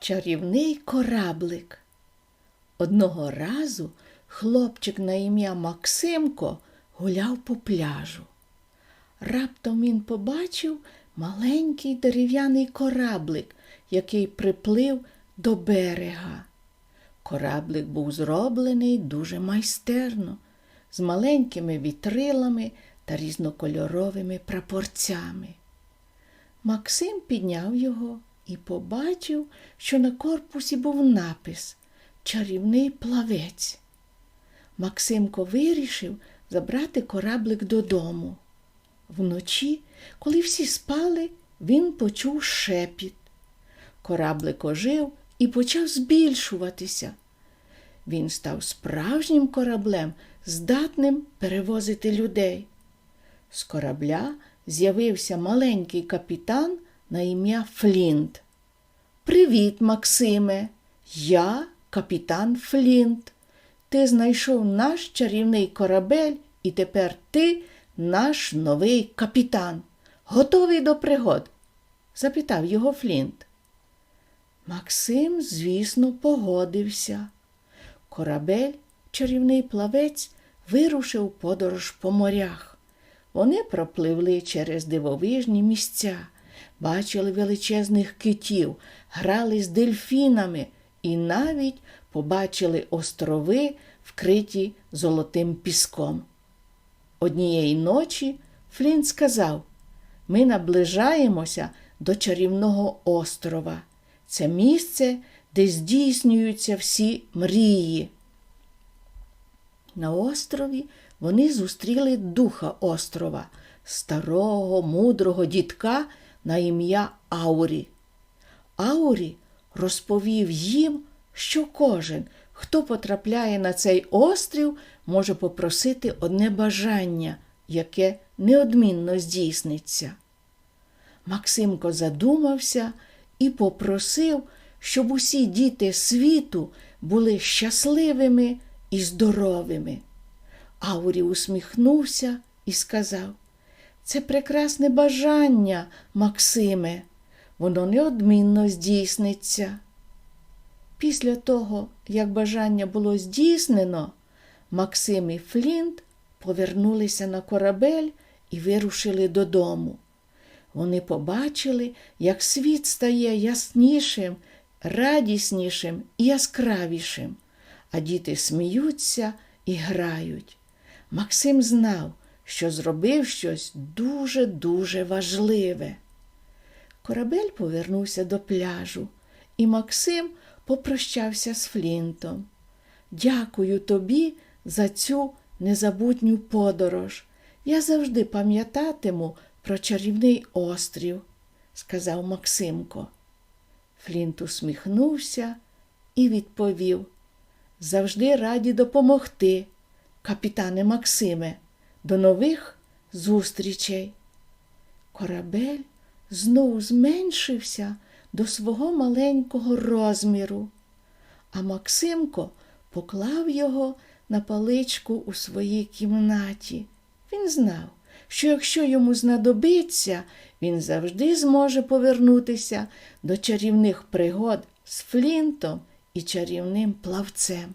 Чарівний кораблик. Одного разу хлопчик на ім'я Максимко гуляв по пляжу. Раптом він побачив маленький дерев'яний кораблик, який приплив до берега. Кораблик був зроблений дуже майстерно, з маленькими вітрилами та різнокольоровими прапорцями. Максим підняв його і побачив, що на корпусі був напис Чарівний плавець. Максимко вирішив забрати кораблик додому. Вночі, коли всі спали, він почув шепіт. Кораблик ожив і почав збільшуватися. Він став справжнім кораблем, здатним перевозити людей. З корабля з'явився маленький капітан на ім'я Флінт. Привіт, Максиме, я капітан Флінт. Ти знайшов наш чарівний корабель, і тепер ти наш новий капітан. Готовий до пригод? запитав його Флінт. Максим, звісно, погодився. Корабель, чарівний плавець, вирушив подорож по морях. Вони пропливли через дивовижні місця, бачили величезних китів, грали з дельфінами і навіть побачили острови, вкриті золотим піском. Однієї ночі Флінт сказав: Ми наближаємося до чарівного острова. Це місце, де здійснюються всі мрії. На острові вони зустріли духа острова, старого, мудрого дідка на ім'я Аурі. Аурі розповів їм, що кожен, хто потрапляє на цей острів, може попросити одне бажання, яке неодмінно здійсниться. Максимко задумався і попросив, щоб усі діти світу були щасливими і здоровими. Аурі усміхнувся і сказав: Це прекрасне бажання, Максиме, воно неодмінно здійсниться. Після того, як бажання було здійснено, Максим і Флінт повернулися на корабель і вирушили додому. Вони побачили, як світ стає яснішим, радіснішим і яскравішим, а діти сміються і грають. Максим знав, що зробив щось дуже-дуже важливе. Корабель повернувся до пляжу, і Максим попрощався з Флінтом. Дякую тобі за цю незабутню подорож. Я завжди пам'ятатиму про чарівний острів, сказав Максимко. Флінт усміхнувся і відповів завжди раді допомогти, капітане Максиме, до нових зустрічей. Корабель знову зменшився до свого маленького розміру, а Максимко поклав його на паличку у своїй кімнаті. Він знав, що якщо йому знадобиться, він завжди зможе повернутися до чарівних пригод з Флінтом і чарівним плавцем.